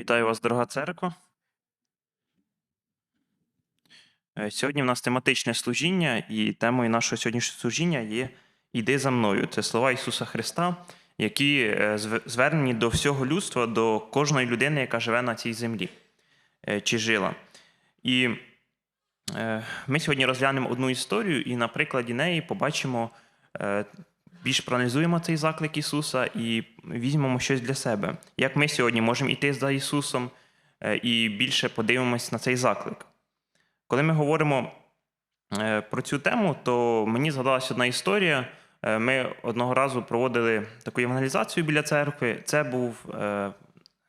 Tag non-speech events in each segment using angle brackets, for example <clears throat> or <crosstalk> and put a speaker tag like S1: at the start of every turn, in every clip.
S1: Вітаю вас, дорога церква. Е, Сьогодні в нас тематичне служіння, і темою нашого сьогоднішнього служіння є Іди за мною. Це слова Ісуса Христа, які е, звернені до всього людства, до кожної людини, яка живе на цій землі е, чи жила. І ми сьогодні розглянемо одну історію, і на прикладі неї побачимо, більш проаналізуємо цей заклик Ісуса і візьмемо щось для себе. Як ми сьогодні можемо йти за Ісусом е, і більше подивимось на цей заклик. Коли ми говоримо е, про цю тему, то мені згадалась одна історія. Е, Ми одного разу проводили таку евангелізацію біля церкви. Це був,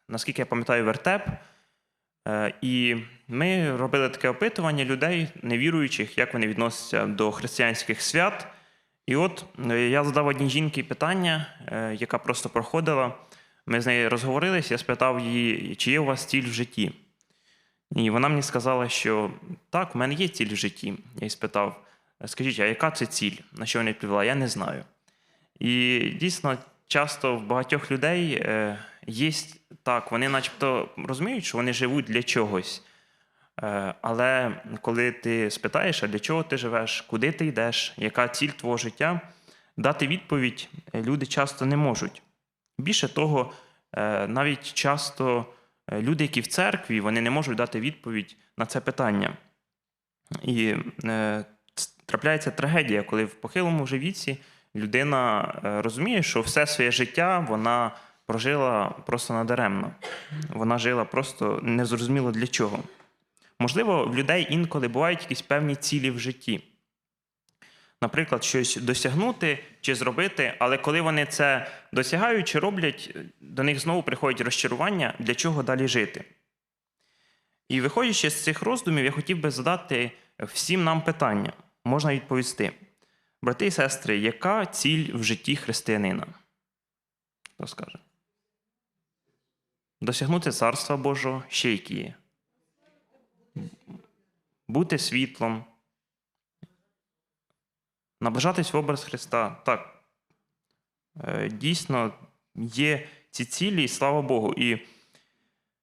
S1: наскільки я пам'ятаю, вертеп. І ми робили таке опитування людей, невіруючих, як вони відносяться до християнських свят. І от е, я задав одній жінці питання, е, яка просто проходила. Ми з нею розговорились, я спитав її, чи є у вас ціль в житті. І вона мені сказала, що так, в мене є ціль в житті. Я їй спитав, скажіть, а яка це ціль? На що вона відповіла? Я не знаю. І дійсно, часто в багатьох людей е, є так, вони начебто розуміють, що вони живуть для чогось. Е, Але коли ти спитаєш, а для чого ти живеш, куди ти йдеш, яка ціль твого життя, дати відповідь люди часто не можуть. Bільше того, е, навіть часто е, люди, які в церкві, вони не можуть дати відповідь на це питання. І трапляється трагедія, коли в похилому вже віці людина розуміє, що все своє життя вона прожила просто надаремно. Вона жила просто незрозуміло для чого. Можливо, в людей інколи бувають якісь певні цілі в житті. Наприклад, щось досягнути чи зробити, але коли вони це досягають чи роблять, до них знову приходять розчарування, для чого далі жити. І виходячи з цих роздумів, я хотів би задати всім нам питання. Можна відповісти. Брати і сестри, яка ціль в житті християнина? Хто скаже? Досягнути Царства Божого ще які є. Бути світлом, наближатись в образ Христа. Так, е, дійсно є ці цілі, і слава Богу. І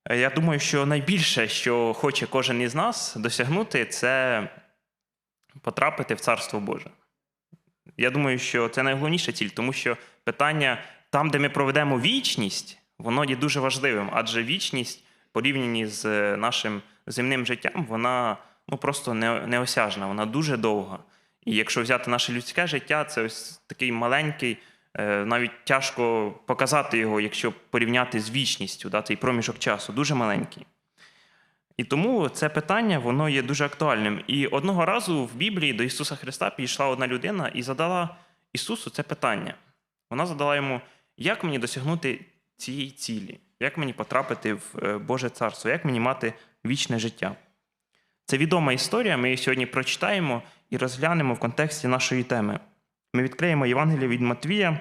S1: е, я думаю, що найбільше, що хоче кожен із нас досягнути, це потрапити в Царство Боже. Я думаю, що це найголовніша ціль, тому що питання там, де ми проведемо вічність, воно є дуже важливим, адже вічність, порівняні з е, нашим земним життям, вона ну, просто не- неосяжна, вона дуже довга. І якщо взяти наше людське життя, це ось такий маленький, е, навіть тяжко показати його, якщо порівняти з вічністю, да, цей проміжок часу, дуже маленький. І тому це питання воно є дуже актуальним. І одного разу в Біблії до Ісуса Христа підійшла одна людина і задала Ісусу це питання. Вона задала йому, як мені досягнути цієї цілі, як мені потрапити в е, Боже Царство, як мені мати вічне життя. Це відома історія, ми її сьогодні прочитаємо і розглянемо в контексті нашої теми. Ми відкриємо Євангеліє від Матвія,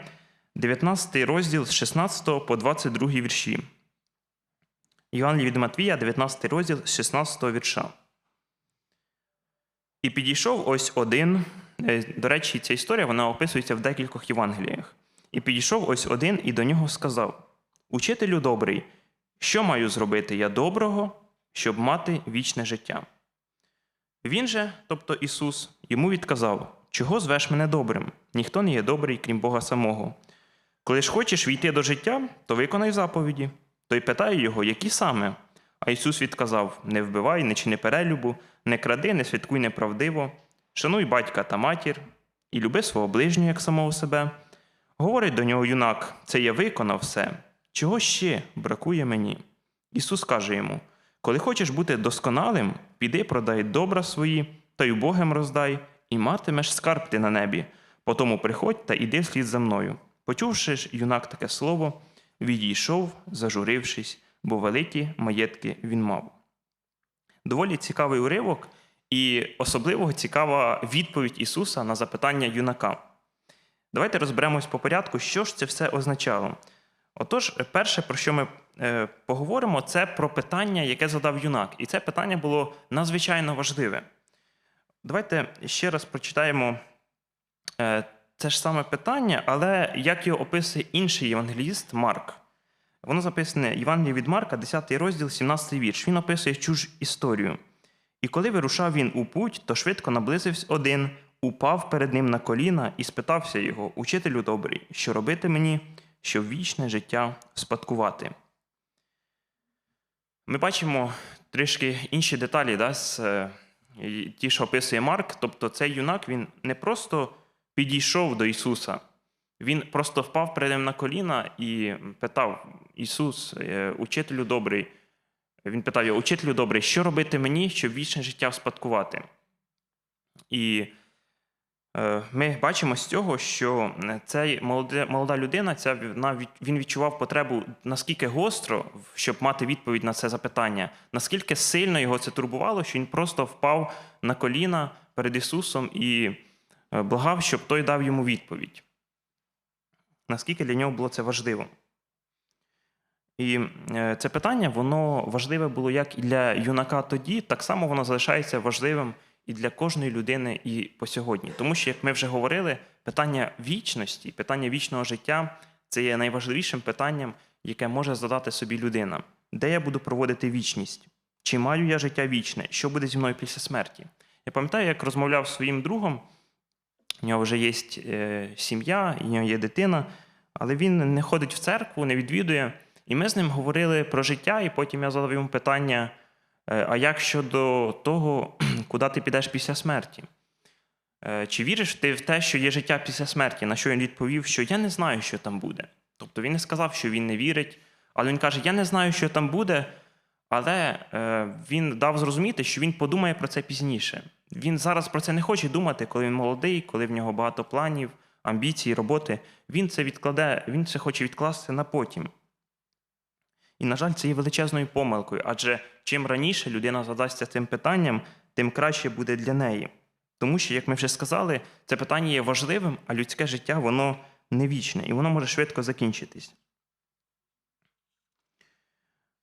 S1: 19 розділ з 16 по 22 вірші. Євангеліє від Матвія, 19 розділ з 16 вірша. І підійшов ось один. е, До речі, ця історія вона описується в декількох Євангеліях. І підійшов ось один і до нього сказав: Учителю добрий, що маю зробити я доброго, щоб мати вічне життя? Він же, тобто Ісус, йому відказав: Чого звеш мене добрим? Ніхто не є добрий, крім Бога самого. Коли ж хочеш війти до життя, то виконай заповіді. Той питає його, які саме. А Ісус відказав: Не вбивай, не чини перелюбу, не кради, не святкуй неправдиво, шануй батька та матір, і люби свого ближнього як самого себе. Говорить до нього юнак: Це я виконав все. Чого ще бракує мені? Ісус каже йому: Коли хочеш бути досконалим, піди продай добра свої, та й убогим роздай, і матимеш скарб ти на небі. Потому приходь та іди вслід за мною. Почувши ж юнак таке слово, відійшов, зажурившись, бо великі маєтки він мав. Доволі цікавий уривок, і особливо цікава відповідь Ісуса на запитання юнака. Давайте розберемось по порядку, що ж це все означало. Отож, перше, про що ми е, поговоримо, це про питання, яке задав юнак. І це питання було надзвичайно важливе. Давайте ще раз прочитаємо е, це ж саме питання, але як його описує інший євангеліст Марк. Воно записане Євангеліє від Марка, 10 розділ, 17 вірш. Він описує ж історію. І коли вирушав він у путь, то швидко наблизився один, упав перед ним на коліна і спитався його, учителю добрий, що робити мені, щоб вічне життя спадкувати. Ми бачимо трішки інші деталі, да, з, е, ті, що описує Марк. Тобто цей юнак він не просто підійшов до Ісуса, він просто впав перед ним на коліна і питав: Ісус, е, учителю добрий, він питав його, учителю добрий, що робити мені, щоб вічне життя вспадкувати? І ми бачимо з цього, що цей молода людина, ця, він відчував потребу наскільки гостро, щоб мати відповідь на це запитання, наскільки сильно його це турбувало, що він просто впав на коліна перед Ісусом і е, благав, щоб той дав йому відповідь. Наскільки для нього було це важливо. І е, це питання, воно важливе було як і для юнака тоді, так само воно залишається важливим і для кожної людини і по сьогодні. Тому що, як ми вже говорили, питання вічності, питання вічного життя це є найважливішим питанням, яке може задати собі людина. Де я буду проводити вічність? Чи маю я життя вічне? Що буде зі мною після смерті? Я пам'ятаю, як розмовляв зі своїм другом, у нього вже є е, сім'я, у нього є дитина, але він не ходить в церкву, не відвідує. І ми з ним говорили про життя, і потім я задав йому питання: е, а як щодо того, куди ти підеш після смерті? Е, Чи віриш ти в те, що є життя після смерті? На що він відповів, що я не знаю, що там буде. Тобто він не сказав, що він не вірить, але він каже: Я не знаю, що там буде, але е, він дав зрозуміти, що він подумає про це пізніше. Він зараз про це не хоче думати, коли він молодий, коли в нього багато планів, амбіцій, роботи. Він це відкладе, він це хоче відкласти на потім. І, на жаль, це є величезною помилкою, адже чим раніше людина задасться цим питанням, тим краще буде для неї. Тому що, як ми вже сказали, це питання є важливим, а людське життя воно не вічне, і воно може швидко закінчитись.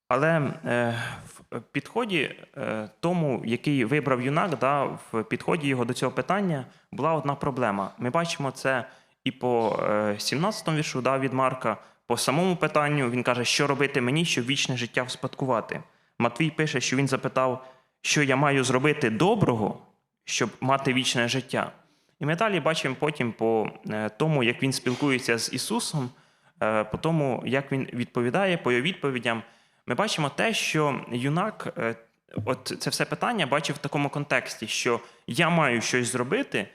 S1: Але е, в підході е, тому, який вибрав юнак, да, в підході його до цього питання була одна проблема. Ми бачимо це і по е, 17 му віршу да, від Марка, по самому питанню він каже, що робити мені, щоб вічне життя вспадкувати. Матвій пише, що він запитав, що я маю зробити доброго, щоб мати вічне життя. І ми далі бачимо потім по е, тому, як він спілкується з Ісусом, е, по тому, як він відповідає, по його відповідям. Ми бачимо те, що юнак, е, от це все питання бачив в такому контексті, що я маю щось зробити,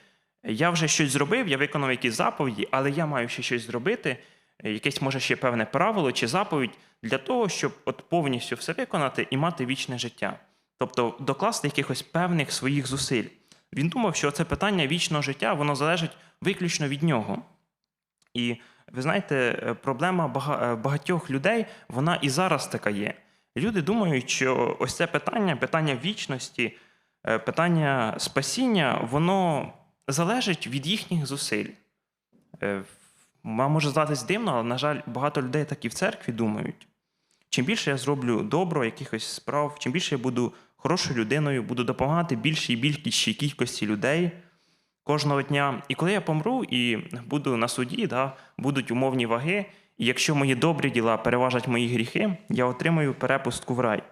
S1: я вже щось зробив, я виконав якісь заповіді, але я маю ще щось зробити, якесь може ще певне правило чи заповідь для того, щоб от повністю все виконати і мати вічне життя. Тобто докласти якихось певних своїх зусиль. Він думав, що це питання вічного життя воно залежить виключно від нього. І ви знаєте, е, проблема е, багатьох людей, вона і зараз така є. Люди думають, що ось це питання, питання вічності, е, питання спасіння, воно залежить від їхніх зусиль. Вам може здатись дивно, але, на жаль, багато людей так і в церкві думають. Чим більше я зроблю добро, якихось справ, чим більше я буду хорошою людиною, буду допомагати більшій і більшій кількості людей кожного дня. І коли я помру і буду на суді, да, будуть умовні ваги, і якщо мої добрі діла переважать мої гріхи, я отримаю перепустку в рай.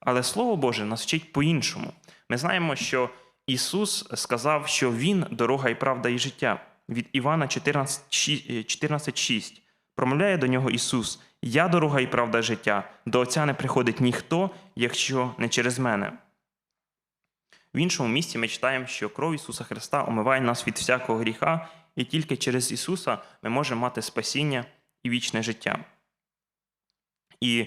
S1: Але Слово Боже нас вчить по-іншому. Ми знаємо, що Ісус сказав, що Він дорога і правда і життя. Від Івана 14,6 14,6 промовляє до нього Ісус: Я дорога і правда життя, до Отця не приходить ніхто, якщо не через мене. В іншому місці ми читаємо, що кров Ісуса Христа омиває нас від всякого гріха, і тільки через Ісуса ми можемо мати спасіння і вічне життя. І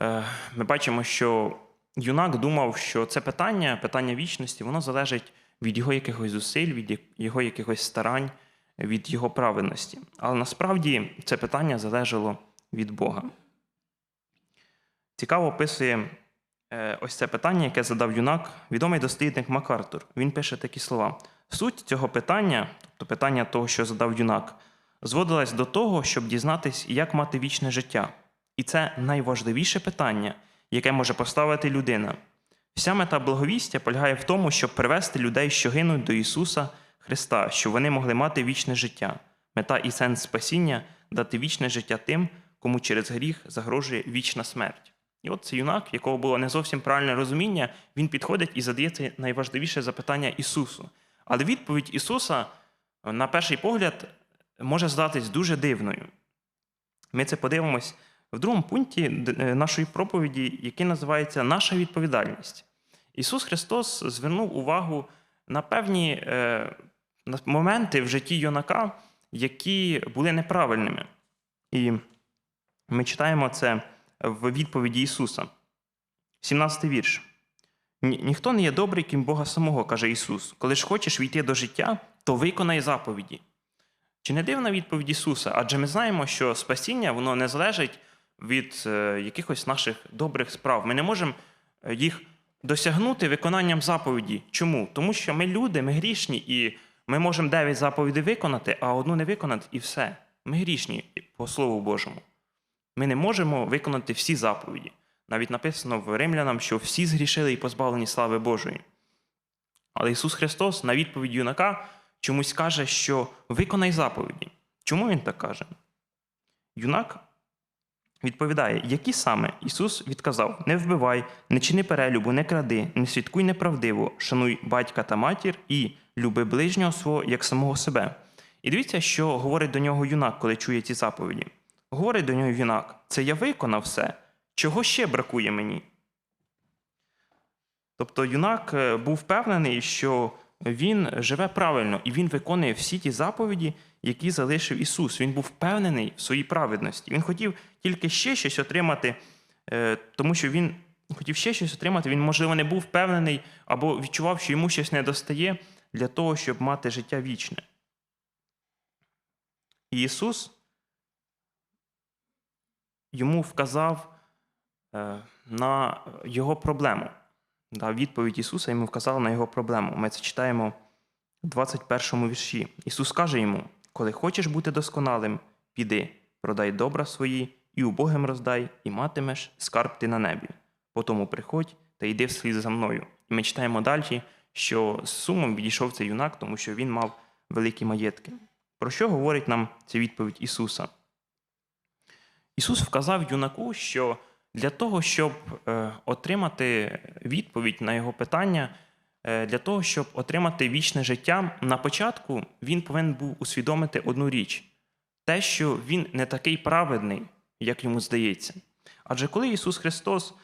S1: е, ми бачимо, що юнак думав, що це питання, питання вічності, воно залежить від його якихось зусиль, від його якихось старань, від його праведності. Але насправді це питання залежало від Бога. Цікаво описує е, ось це питання, яке задав юнак, відомий дослідник МакАртур. Він пише такі слова: суть цього питання, тобто питання того, що задав юнак, зводилась до того, щоб дізнатись, як мати вічне життя. І це найважливіше питання, яке може поставити людина. Вся мета благовістя полягає в тому, щоб привести людей, що гинуть до Ісуса Христа, щоб вони могли мати вічне життя. Мета і сенс спасіння дати вічне життя тим, кому через гріх загрожує вічна смерть. І от цей юнак, якого було не зовсім правильне розуміння, він підходить і задає це найважливіше запитання Ісусу. Але відповідь Ісуса, на перший погляд, може здатись дуже дивною. Ми це подивимось в другому пункті е, нашої проповіді, який називається Наша відповідальність. Ісус Христос звернув увагу на певні е, моменти в житті юнака, які були неправильними. І ми читаємо це в відповіді Ісуса. 17 вірш. Ніхто не є добрий, крім Бога самого, каже Ісус. Коли ж хочеш війти до життя, то виконай заповіді. Чи не дивна відповідь Ісуса? Адже ми знаємо, що спасіння воно не залежить від е, якихось наших добрих справ. Ми не можемо е, їх досягнути виконанням заповіді. Чому? Тому що ми люди, ми грішні, і ми можемо дев'ять заповідей виконати, а одну не виконати, і все. Ми грішні по Слову Божому. Ми не можемо виконати всі заповіді. Навіть написано в римлянам, що всі згрішили і позбавлені слави Божої. Але Ісус Христос на відповідь юнака чомусь каже, що виконай заповіді. Чому Він так каже? Юнак відповідає, які саме Ісус відказав: не вбивай, не чини перелюбу, не кради, не свідкуй неправдиво, шануй батька та матір і люби ближнього свого як самого себе. І дивіться, що говорить до нього юнак, коли чує ці заповіді. Говорить до нього юнак: це я виконав все. Чого ще бракує мені? Тобто юнак е, був впевнений, що він живе правильно і він виконує всі ті заповіді, які залишив Ісус. Він був впевнений в своїй праведності. Він хотів тільки ще щось отримати, е, тому що він хотів ще щось отримати. Він, можливо, не був впевнений або відчував, що йому щось не достає для того, щоб мати життя вічне. І Ісус йому вказав е, на його проблему. Відповідь Ісуса йому вказала на його проблему. Ми це читаємо в 21 вірші. Ісус каже йому: коли хочеш бути досконалим, піди, продай добра свої, і убогим роздай, і матимеш скарб ти на небі. Потому приходь та йди вслід за мною. І ми читаємо далі, що з сумом відійшов цей юнак, тому що він мав великі маєтки. Про що говорить нам ця відповідь Ісуса? Ісус вказав юнаку, що для того, щоб е, отримати відповідь на його питання, для того, щоб отримати вічне життя, на початку він повинен був усвідомити одну річ: те, що він не такий праведний, як йому здається. Адже коли Ісус Христос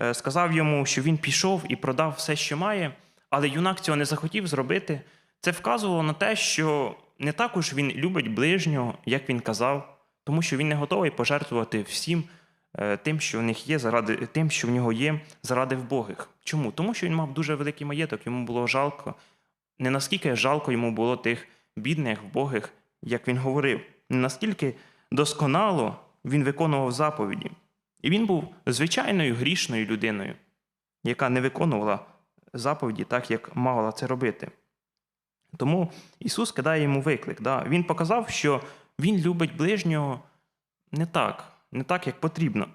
S1: е, сказав йому, що Він пішов і продав все, що має, але юнак цього не захотів зробити, це вказувало на те, що не також він любить ближнього, як він казав, тому що він не готовий пожертвувати всім е, тим, що в них є, заради тим, що в нього є, заради вбогих. Чому? Тому що він мав дуже великий маєток, йому було жалко. Не наскільки жалко йому було тих бідних, вбогих, як він говорив, не наскільки досконало він виконував заповіді. І він був звичайною грішною людиною, яка не виконувала заповіді так, як мала це робити. Тому Ісус кидає йому виклик. Да? Він показав, що Він любить ближнього не так, не так, як потрібно.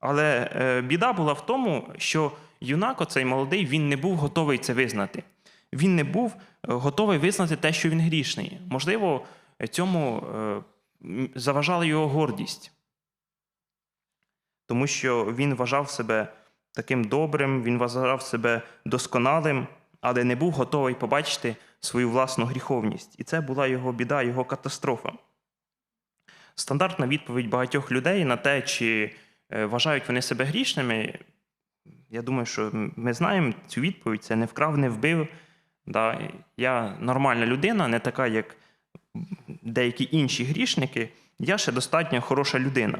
S1: Але е, біда була в тому, що юнак, оцей молодий, він не був готовий це визнати. Він не був е, готовий визнати те, що він грішний. Можливо, цьому е, заважала його гордість, тому що він вважав себе таким добрим, він вважав себе досконалим, але не був готовий побачити свою власну гріховність. І це була його біда, його катастрофа. Стандартна відповідь багатьох людей на те, чи е, вважають вони себе грішними. Я думаю, що ми знаємо цю відповідь: це не вкрав, не вбив. Да? Я нормальна людина, не така, як деякі інші грішники. Я ще достатньо хороша людина.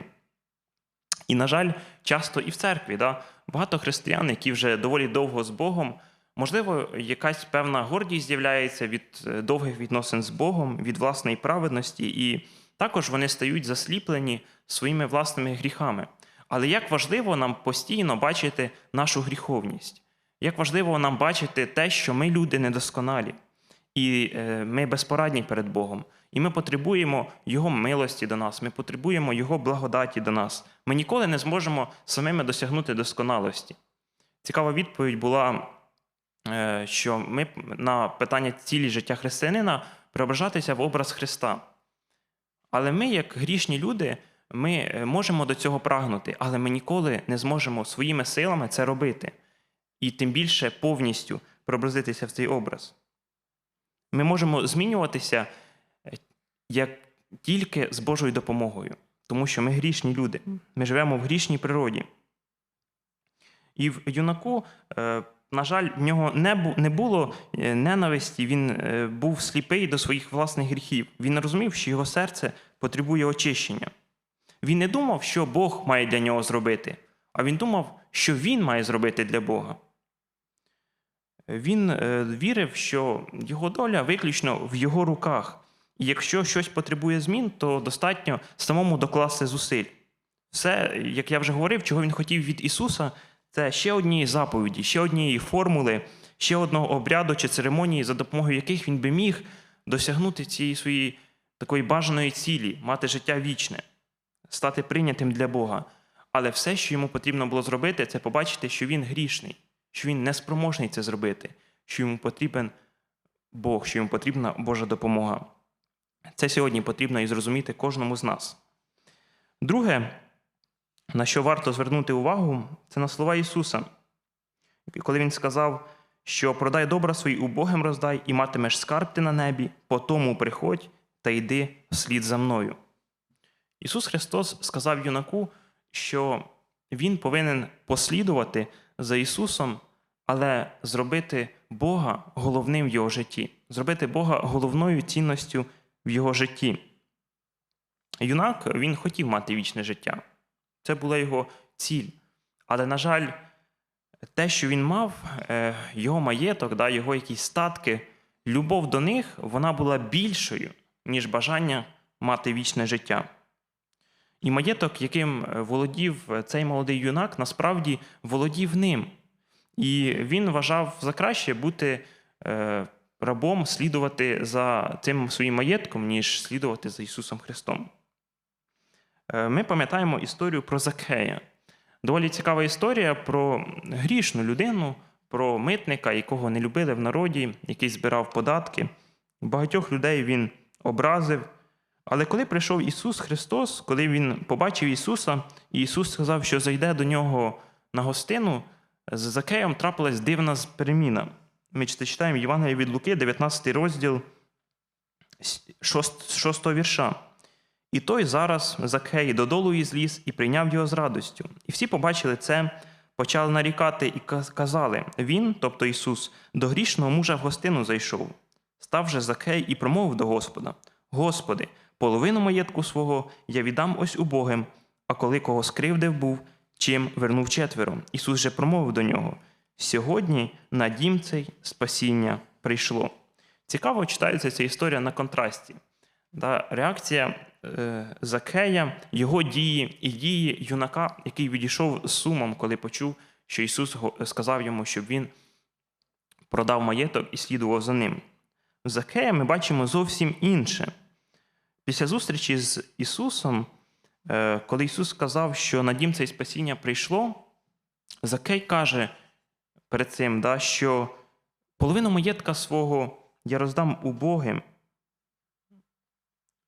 S1: І, на жаль, часто і в церкві да? багато християн, які вже доволі довго з Богом, можливо, якась певна гордість з'являється від е, довгих відносин з Богом, від власної праведності, і також вони стають засліплені своїми власними гріхами. Але як важливо нам постійно бачити нашу гріховність, як важливо нам бачити те, що ми люди недосконалі, і е, ми безпорадні перед Богом. І ми потребуємо Його милості до нас, ми потребуємо Його благодаті до нас. Ми ніколи не зможемо самими досягнути досконалості. Цікава відповідь була, е, що ми на питання цілі життя християнина преображатися в образ Христа. Але ми, як грішні люди, Ми е, можемо до цього прагнути, але ми ніколи не зможемо своїми силами це робити. І тим більше повністю преобразитися в цей образ. Ми можемо змінюватися е, як тільки з Божою допомогою, тому що ми грішні люди, ми живемо в грішній природі. І в юнаку, е, на жаль, в нього не, не було е, ненависті, він е, був сліпий до своїх власних гріхів. Він розумів, що його серце потребує очищення. Він не думав, що Бог має для нього зробити, а він думав, що він має зробити для Бога. Він е, вірив, що його доля виключно в його руках. І якщо щось потребує змін, то достатньо самому докласти зусиль. Все, як я вже говорив, чого він хотів від Ісуса, це ще однієї заповіді, ще однієї формули, ще одного обряду чи церемонії, за допомогою яких він би міг досягнути цієї своєї такої бажаної цілі, мати життя вічне, стати прийнятим для Бога. Але все, що йому потрібно було зробити, це побачити, що він грішний, що він неспроможний це зробити, що йому потрібен Бог, що йому потрібна Божа допомога. Це сьогодні потрібно і зрозуміти кожному з нас. Друге, на що варто звернути увагу, це на слова Ісуса, коли Він сказав, що продай добра свої убогим роздай і матимеш скарб ти на небі, по тому приходь та йди вслід за мною. Ісус Христос сказав юнаку, що Він повинен послідувати за Ісусом, але зробити Бога головним в його житті, зробити Бога головною цінністю в його житті. Юнак він хотів мати вічне життя. Це була його ціль. Але, на жаль, те, що він мав, е, його маєток, його якісь статки, любов до них вона була більшою, ніж бажання мати вічне життя. І маєток, яким володів цей молодий юнак, насправді володів ним. І він вважав за краще бути е, рабом, слідувати за цим своїм маєтком, ніж слідувати за Ісусом Христом. Е, Ми пам'ятаємо історію про Закея. Доволі цікава історія про грішну людину, про митника, якого не любили в народі, який збирав податки. Багатьох людей він образив. Але коли прийшов Ісус Христос, коли Він побачив Ісуса, і Ісус сказав, що зайде до нього на гостину, з Закеєм трапилась дивна переміна. Ми читаємо Євангелія від Луки, 19 розділ 6, 6 вірша. І той зараз Закхей додолу із ліс і прийняв його з радостю. І всі побачили це, почали нарікати і казали: Він, тобто Ісус, до грішного мужа в гостину зайшов. Став же Закхей і промовив до Господа: Господи, половину маєтку свого я віддам ось убогим, а коли кого скривдив був, чим вернув четверо. Ісус же промовив до нього: Сьогодні на дім цей спасіння прийшло. Цікаво читається ця історія на контрасті. Реакція Закея, його дії і дії юнака, який відійшов з сумом, коли почув, що Ісус сказав йому, щоб він продав маєток і слідував за ним. Закея ми бачимо зовсім інше. Після зустрічі з Ісусом, е, коли Ісус сказав, що на дім це спасіння прийшло, Закей каже перед цим, да, що половину маєтка свого я роздам убогим,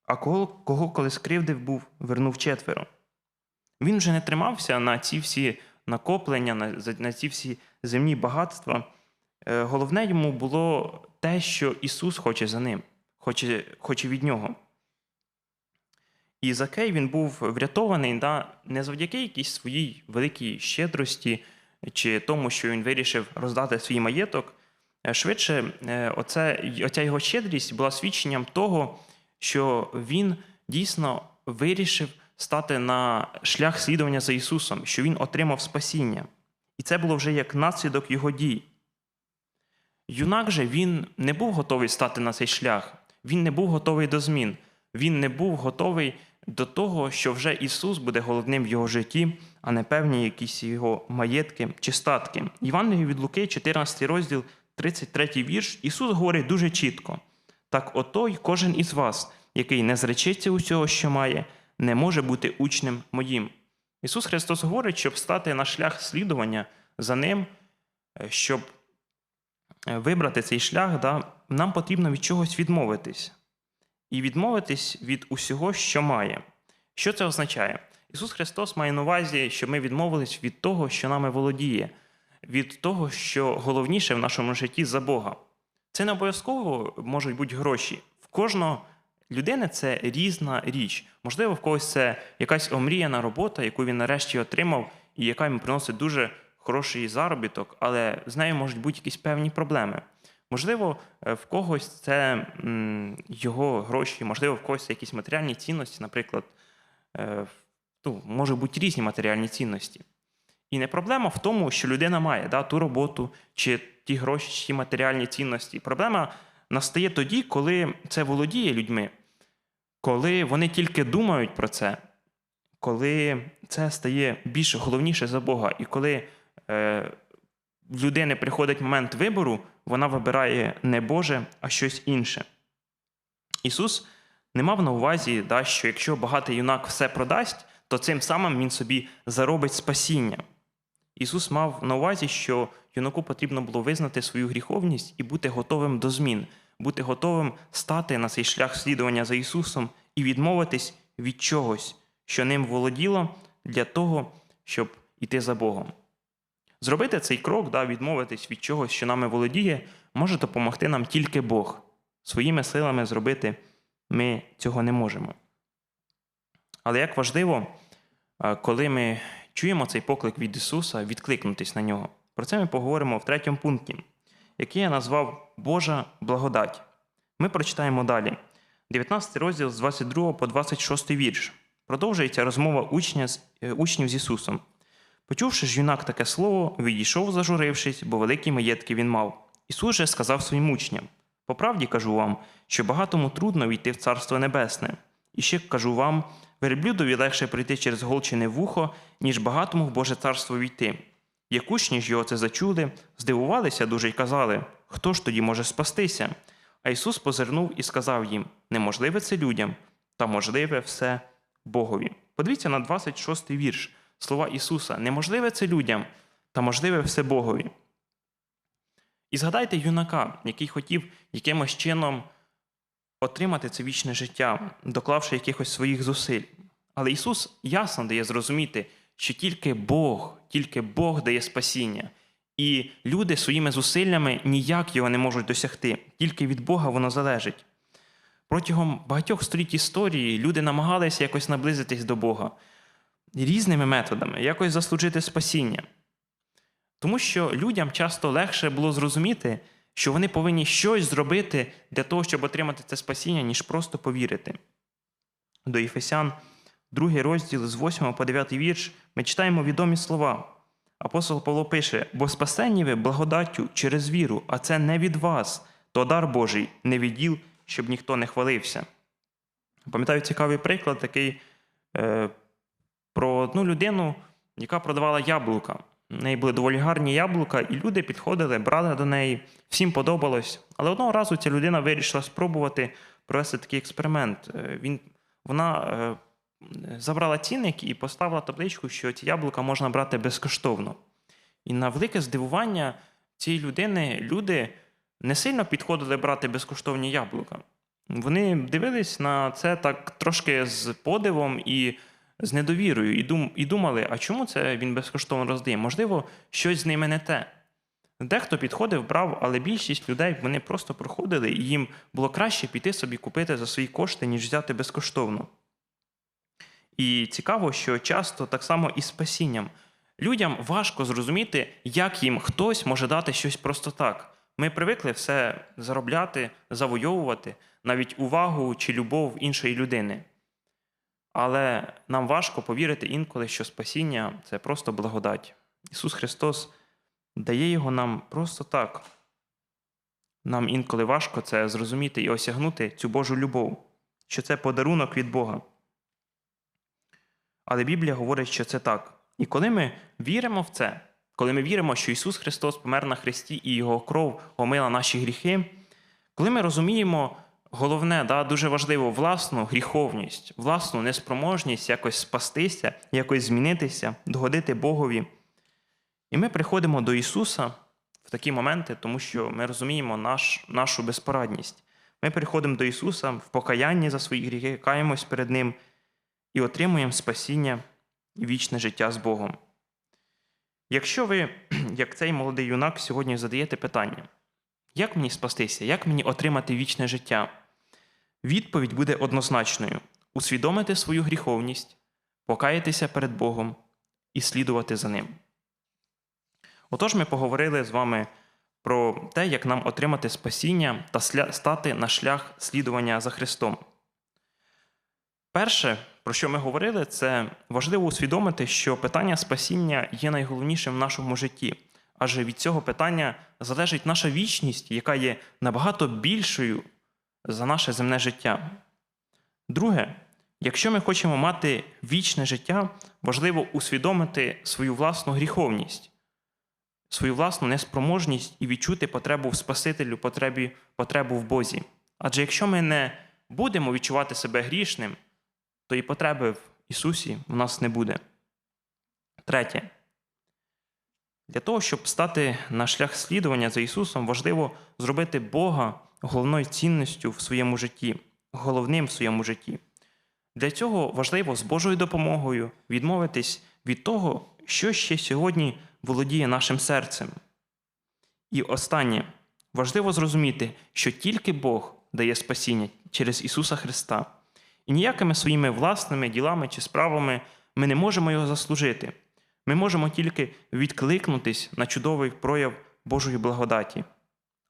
S1: а кого, кого коли скривдив був, вернув четверо. Він вже не тримався на ці всі накоплення, на, на ці всі земні багатства. Е, Головне йому було те, що Ісус хоче за ним, хоче, хоче від нього. І Закей він був врятований да, не завдяки якійсь своїй великій щедрості чи тому, що він вирішив роздати свій маєток. Е, Швидше, е, оце, оця його щедрість була свідченням того, що він дійсно вирішив стати на шлях слідування за Ісусом, що Він отримав спасіння. І це було вже як наслідок його дій. Юнак же він не був готовий стати на цей шлях, він не був готовий до змін, він не був готовий до того, що вже Ісус буде головним в його житті, а не певні якісь його маєтки чи статки. Івангелії від Луки, 14 розділ, 33 вірш, Ісус говорить дуже чітко: так ото й кожен із вас, який не зречеться усього, що має, не може бути учнем моїм. Ісус Христос говорить, щоб стати на шлях слідування за Ним, е, щоб е, вибрати цей шлях, да, нам потрібно від чогось відмовитись. І відмовитись від усього, що має. Що це означає? Ісус Христос має на увазі, щоб ми відмовились від того, що нами володіє, від того, що головніше в нашому житті за Бога. Це не обов'язково можуть бути гроші. В кожного людини це різна річ. Можливо, в когось це якась омріяна робота, яку він нарешті отримав, і яка йому приносить дуже хороший заробіток, але з нею можуть бути якісь певні проблеми. Можливо, е, в когось це його гроші, можливо, в когось це якісь матеріальні цінності, наприклад, е, ну, можуть бути різні матеріальні цінності. І не проблема в тому, що людина має да, ту роботу, чи ті гроші, чи ті матеріальні цінності. Проблема настає тоді, коли це володіє людьми, коли вони тільки думають про це, коли це стає більш головніше за Бога, і коли е, в людини приходить момент вибору, вона вибирає не Боже, а щось інше. Ісус не мав на увазі, да, що якщо багатий юнак все продасть, то цим самим він собі заробить спасіння. Ісус мав на увазі, що юнаку потрібно було визнати свою гріховність і бути готовим до змін, бути готовим стати на цей шлях слідування за Ісусом і відмовитись від чогось, що ним володіло, для того, щоб іти за Богом. Зробити цей крок, да, відмовитись від чогось, що нами володіє, може допомогти нам тільки Бог. Своїми силами зробити ми цього не можемо. Але як важливо, коли ми чуємо цей поклик від Ісуса, відкликнутись на нього. Про це ми поговоримо в третьому пункті, який я назвав Божа благодать. Ми прочитаємо далі. 19 розділ з 22 по 26 вірш. Продовжується розмова учня з, е, учнів з Ісусом. Почувши ж юнак таке слово, відійшов, зажурившись, бо великі маєтки він мав. Ісус же сказав своїм учням: По правді кажу вам, що багатому трудно війти в Царство Небесне. І ще кажу вам, верблюдові легше прийти через голчине вухо, ніж багатому в Боже царство війти. Як учні ж його це зачули, здивувалися дуже й казали, хто ж тоді може спастися? А Ісус позирнув і сказав їм: неможливе це людям, та можливе все Богові. Подивіться на 26 вірш слова Ісуса: неможливе це людям, та можливе все Богові. І згадайте юнака, який хотів якимось чином отримати це вічне життя, доклавши якихось своїх зусиль. Але Ісус ясно дає зрозуміти, що тільки Бог, тільки Бог дає спасіння. І люди своїми зусиллями ніяк його не можуть досягти, тільки від Бога воно залежить. Протягом багатьох століть історії люди намагалися якось наблизитись до Бога різними методами, якось заслужити спасіння. Тому що людям часто легше було зрозуміти, що вони повинні щось зробити для того, щоб отримати це спасіння, ніж просто повірити. До Єфесян, другий розділ з 8 по 9 вірш, ми читаємо відомі слова. Апостол Павло пише: бо спасенні ви благодаттю через віру, а це не від вас, то дар Божий, не відділ, щоб ніхто не хвалився. Пам'ятаю цікавий приклад такий е, про одну людину, яка продавала яблука. В неї були доволі гарні яблука, і люди підходили, брали до неї, всім подобалось. Але одного разу ця людина вирішила спробувати провести такий експеримент. Е, Він, вона е, забрала цінник і поставила табличку, що ці яблука можна брати безкоштовно. І на велике здивування цієї людини люди не сильно підходили брати безкоштовні яблука. Вони дивились на це так трошки з подивом і з недовірою, і, дум, і думали, а чому це він безкоштовно роздає? Можливо, щось з ними не те. Дехто підходив, брав, але більшість людей вони просто проходили, і їм було краще піти собі купити за свої кошти, ніж взяти безкоштовно. І цікаво, що часто так само і спасінням. Людям важко зрозуміти, як їм хтось може дати щось просто так. Ми привикли все заробляти, завойовувати, навіть увагу чи любов іншої людини. Але нам важко повірити інколи, що спасіння це просто благодать. Ісус Христос дає його нам просто так. Нам інколи важко це зрозуміти і осягнути цю Божу любов, що це подарунок від Бога. Але Біблія говорить, що це так. І коли ми віримо в це, коли ми віримо, що Ісус Христос помер на Христі і Його кров омила наші гріхи, коли ми розуміємо головне, да, дуже важливо, власну гріховність, власну неспроможність якось спастися, якось змінитися, догодити Богові. І ми приходимо до Ісуса в такі моменти, тому що ми розуміємо наш, нашу безпорадність. Ми приходимо до Ісуса в покаянні за свої гріхи, каємось перед Ним і отримуємо спасіння і вічне життя з Богом. Якщо ви, <clears throat> як цей молодий юнак, сьогодні задаєте питання, як мені спастися, як мені отримати вічне життя? Відповідь буде однозначною: усвідомити свою гріховність, покаятися перед Богом і слідувати за ним. Отож, ми поговорили з вами про те, як нам отримати спасіння та стати на шлях слідування за Христом. Перше, про що ми говорили, це важливо усвідомити, що питання спасіння є найголовнішим в нашому житті, адже від цього питання залежить наша вічність, яка є набагато більшою за наше земне життя. Друге, якщо ми хочемо мати вічне життя, важливо усвідомити свою власну гріховність, свою власну неспроможність і відчути потребу в Спасителю, потребі, потребу в Бозі. Адже якщо ми не будемо відчувати себе грішним, то і потреби в Ісусі в нас не буде. Третє. Для того, щоб стати на шлях слідування за Ісусом, важливо зробити Бога головною цінністю в своєму житті, головним в своєму житті. Для цього важливо з Божою допомогою відмовитись від того, що ще сьогодні володіє нашим серцем. І останнє важливо зрозуміти, що тільки Бог дає спасіння через Ісуса Христа. І ніякими своїми власними ділами чи справами ми не можемо його заслужити. Ми можемо тільки відкликнутись на чудовий прояв Божої благодаті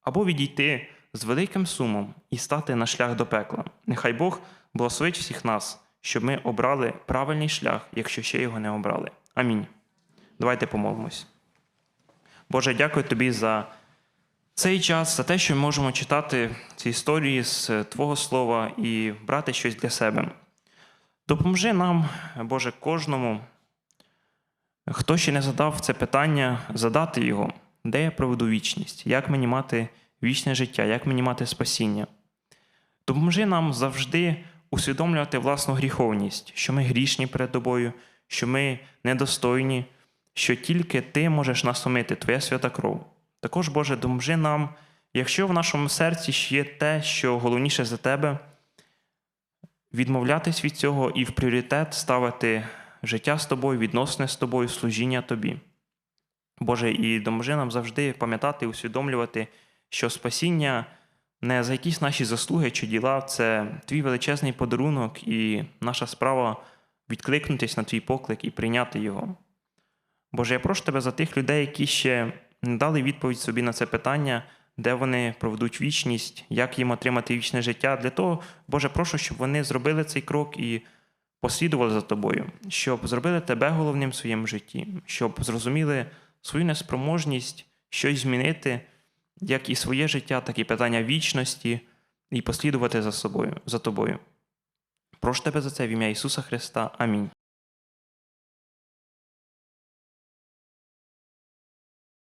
S1: або відійти з великим сумом і стати на шлях до пекла. Нехай Бог благословить всіх нас, щоб ми обрали правильний шлях, якщо ще його не обрали. Амінь. Давайте помолимось. Боже, дякую тобі за цей час, за те, що ми можемо читати ці історії з Твого Слова і брати щось для себе. Допоможи нам, Боже, кожному, хто ще не задав це питання, задати його, де я проведу вічність, як мені мати вічне життя, як мені мати спасіння. Допоможи нам завжди усвідомлювати власну гріховність, що ми грішні перед тобою, що ми недостойні, що тільки Ти можеш нас омити, Твоя свята кров. Також, Боже, допоможи нам, якщо в нашому серці ще є те, що головніше за Тебе, відмовлятись від цього і в пріоритет ставити життя з тобою, відносини з тобою, служіння тобі. Боже, і допоможи нам завжди пам'ятати усвідомлювати, що спасіння не за якісь наші заслуги чи діла, це твій величезний подарунок, і наша справа відкликнутися на твій поклик і прийняти його. Боже, я прошу тебе за тих людей, які ще не дали відповідь собі на це питання, де вони проведуть вічність, як їм отримати вічне життя. Для того, Боже, прошу, щоб вони зробили цей крок і послідували за тобою, щоб зробили тебе головним в своєму житті, щоб зрозуміли свою неспроможність щось змінити, як і своє життя, так і питання вічності, і послідувати за собою, за тобою. Прошу тебе за це в ім'я Ісуса Христа. Амінь.